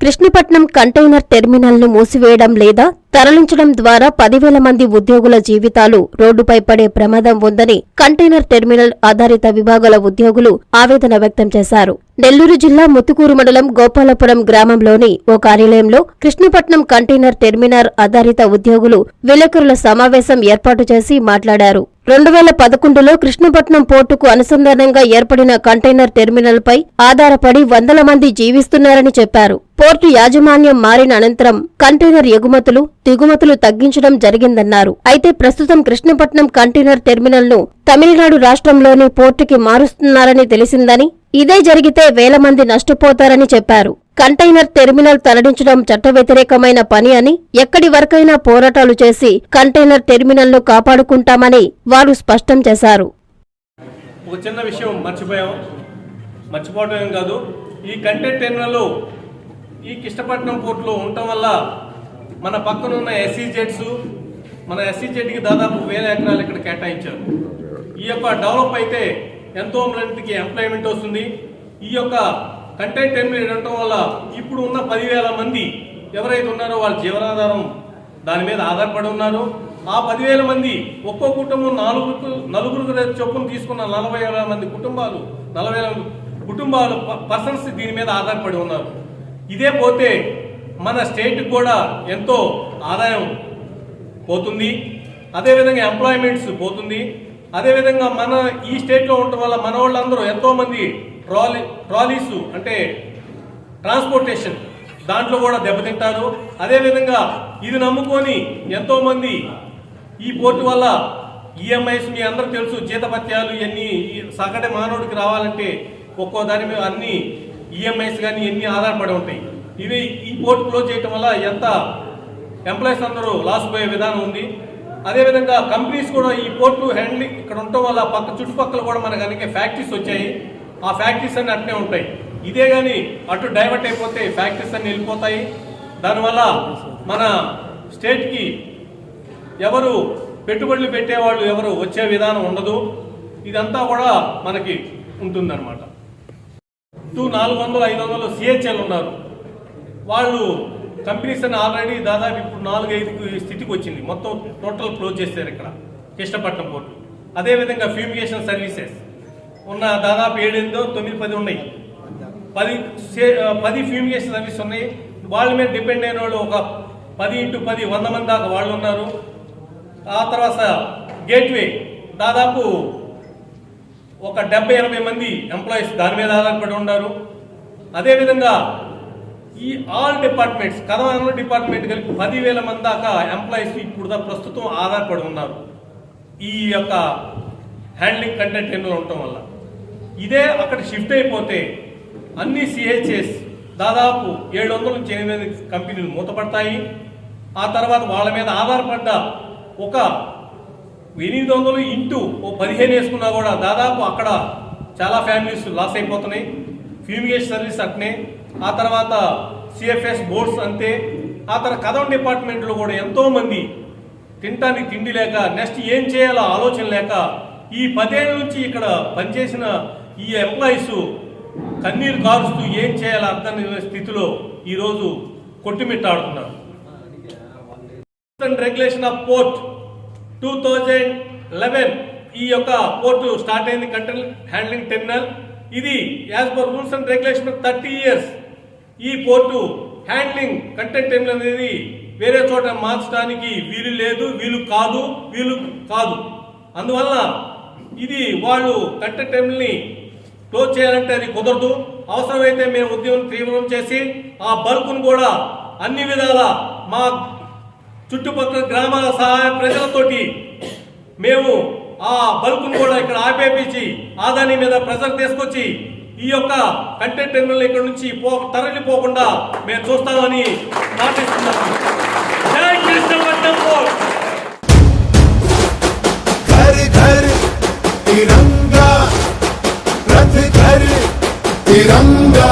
Krishnapatnam container టెర్మినల్ను మూసివేయడం లేదా తరలించడం ద్వారా పదివేల మంది ఉద్యోగుల జీవితాలు రోడ్డుపై పడే ప్రమాదం ఉందని కంటైనర్ టెర్మినల్ ఆధారిత విభాగాల ఉద్యోగులు ఆవేదన వ్యక్తం చేశారు. నెల్లూరు జిల్లా ముత్తుకూరు మండలం గోపాలపురం గ్రామంలోని ఓ కార్యాలయంలో కృష్ణపట్నం కంటైనర్ టెర్మినల్ ఆధారిత ఉద్యోగులు విలేకరుల సమావేశం ఏర్పాటు చేసి మాట్లాడారు. రెండు వేల పదకొండులో కృష్ణపట్నం పోర్టుకు అనుసంధానంగా ఏర్పడిన కంటైనర్ టెర్మినల్పై ఆధారపడి వందల మంది జీవిస్తున్నారని చెప్పారు. పోర్టు యాజమాన్యం మారిన అనంతరం కంటైనర్ ఎగుమతులు దిగుమతులు తగ్గించడం జరిగిందన్నారు. అయితే ప్రస్తుతం కృష్ణపట్నం కంటైనర్ టెర్మినల్ను తమిళనాడు రాష్ట్రంలోని పోర్టుకి మారుస్తున్నారని తెలిసిందని ఇదే జరిగితే వేల మంది నష్టపోతారని చెప్పారు. కంటైనర్ టెర్మినల్ తరలించడం చట్ట వ్యతిరేకమైన పని అని ఎక్కడి వరకైనా పోరాటాలు చేసి కంటైనర్ టెర్మినల్ను కాపాడుకుంటామని వారు స్పష్టం చేశారు. ఒక చిన్న విషయం మర్చిపోయాం. మర్చిపోవడం ఏం కాదు. ఈ కంటెంట్ టెర్మినల్ ఈ కృష్ణపట్నం పోర్టులో ఉండటం వల్ల మన పక్కన ఉన్న ఎస్సీజెడ్స్ మన ఎస్సీజెడ్కి దాదాపు వేల ఎకరాలు ఇక్కడ కేటాయించారు. ఈ యొక్క డెవలప్ అయితే ఎంతో మందికి ఎంప్లాయ్మెంట్ వస్తుంది. ఈ యొక్క కంటెంట్ టెర్మినల్ ఉండటం వల్ల ఇప్పుడు ఉన్న పదివేల మంది ఎవరైతే ఉన్నారో వాళ్ళ జీవనాధారం దాని మీద ఆధారపడి ఉన్నారు. ఆ పదివేల మంది ఒక్కో కుటుంబం నాలుగు నలుగురు చొప్పున తీసుకున్న నలభై వేల మంది కుటుంబాలు నలభై వేల కుటుంబాలు పర్సన్స్ దీని మీద ఆధారపడి ఉన్నారు. ఇదే పోతే మన స్టేట్కి కూడా ఎంతో ఆదాయం పోతుంది. అదేవిధంగా ఎంప్లాయ్మెంట్స్ పోతుంది. అదేవిధంగా మన ఈ స్టేట్లో ఉండటం వల్ల మన వాళ్ళందరూ ఎంతోమంది ట్రాలీ ట్రాలీస్ అంటే ట్రాన్స్పోర్టేషన్. దాంట్లో కూడా దెబ్బతింటారు. అదేవిధంగా ఇది నమ్ముకొని ఎంతోమంది ఈ పోర్టు వల్ల ఈఎంఐస్ మీ అందరూ తెలుసు జీతపత్యాలు ఇవన్నీ ఈ సగటు మానవుడికి రావాలంటే ఒక్కో దాని మీద అన్ని ఈఎంఐస్ కానీ ఎన్ని ఆధారపడి ఉంటాయి. ఇవి ఈ పోర్టు క్లోజ్ చేయటం వల్ల ఎంత ఎంప్లాయీస్ అందరూ లాస్ పోయే విధానం ఉంది. అదేవిధంగా కంపెనీస్ కూడా ఈ పోర్టు హ్యాండ్లింగ్ ఇక్కడ ఉండటం వల్ల పక్క చుట్టుపక్కల కూడా మనకు అనేక ఫ్యాక్టరీస్ వచ్చాయి. ఆ ఫ్యాక్టరీస్ అన్ని అట్నే ఉంటాయి. ఇదే కానీ అటు డైవర్ట్ అయిపోతే ఫ్యాక్టరీస్ అన్ని వెళ్ళిపోతాయి. దానివల్ల మన స్టేట్కి ఎవరు పెట్టుబడులు పెట్టేవాళ్ళు ఎవరు వచ్చే విధానం ఉండదు. ఇదంతా కూడా మనకి ఉంటుందన్నమాట. టూ నాలుగు వందలు ఐదు వందలు సిహెచ్ఎల్ ఉన్నారు. వాళ్ళు కంపెనీస్ అని ఆల్రెడీ దాదాపు ఇప్పుడు నాలుగు ఐదు స్థితికి వచ్చింది. మొత్తం టోటల్ క్లోజ్ చేశారు ఇక్కడ. కృష్ణపట్నం పోర్టు. అదేవిధంగా ఫ్యూమిగేషన్ సర్వీసెస్. ఉన్న దాదాపు ఏడెనిమిదో తొమ్మిది పది ఉన్నాయి. పది సే- పది ఫ్యూమిగేషన్ సర్వీస్ ఉన్నాయి. వాళ్ళ మీద డిపెండ్ అయిన వాళ్ళు ఒక పది ఇంటూ పది వంద మంది దాకా వాళ్ళు ఉన్నారు. ఆ తర్వాత గేట్వే దాదాపు ఒక డెబ్బై ఎనభై మంది ఎంప్లాయీస్ దాని మీద ఆధారపడి ఉన్నారు. అదేవిధంగా ఈ ఆల్ డిపార్ట్మెంట్స్ కథన డిపార్ట్మెంట్ కలిపి పదివేల మంది దాకా ఎంప్లాయీస్ ఇప్పుడు ప్రస్తుతం ఆధారపడి ఉన్నారు. ఈ యొక్క హ్యాండ్లింగ్ కంటెంట్ ఎన్నో ఉండటం వల్ల. ఇదే అక్కడ షిఫ్ట్ అయిపోతే అన్ని సిహెచ్ఎస్ దాదాపు ఏడు వందల నుంచి ఎనిమిది కంపెనీలు మూతపడతాయి. ఆ తర్వాత వాళ్ళ మీద ఆధారపడ్డ ఒక ఎనిమిది వందలు ఇంటూ ఓ పదిహేను వేసుకున్నా కూడా దాదాపు అక్కడ చాలా ఫ్యామిలీస్ లాస్ అయిపోతున్నాయి. ఫ్యూమిగేషన్ సర్వీస్ అట్నే. ఆ తర్వాత సిఎఫ్ఎస్ బోర్డ్స్ అంతే. ఆ తర్వాత కథం డిపార్ట్మెంట్లో కూడా ఎంతోమంది తినటానికి తిండి లేక నెక్స్ట్ ఏం చేయాలో ఆలోచన లేక ఈ పదేళ్ళ నుంచి ఇక్కడ పనిచేసిన ఈ ఎంప్లాయీస్ కన్నీరు కారుస్తూ ఏం చేయాలో అర్థం స్థితిలో ఈరోజు కొట్టుమిట్టాడుతున్నారు. And regulation of port two thousand eleven ఈ యొక్క పోర్టు స్టార్ట్ అయింది కంటైనర్ హ్యాండ్లింగ్ టెర్మినల్ ఇది as per rules and regulation thirty years ఈ పోర్టు హ్యాండ్లింగ్ కంటెంట్ టెర్మినల్ అనేది వేరే చోట మార్చడానికి వీలు లేదు వీలు కాదు వీలు కాదు. అందువల్ల ఇది వాళ్ళు కంటెంట్ టెర్మినల్ని క్లోజ్ చేయాలంటే అది కుదరదు. అవసరమైతే మేము ఉద్యమం తీవ్రం చేసి ఆ బల్క్ను కూడా అన్ని విధాల మా చుట్టుపక్కల గ్రామాల సహాయ ప్రజలతోటి మేము ఆ బల్క్ను కూడా ఇక్కడ ఆపేపించి ఆదాని మీద ప్రెజర్ తీసుకొచ్చి ఈ యొక్క కంటెంట్ టెర్మినల్ ఇక్కడ నుంచి పో తరలిపోకుండా మేము చూస్తామని ప్రార్థిస్తున్నాము तिरंगा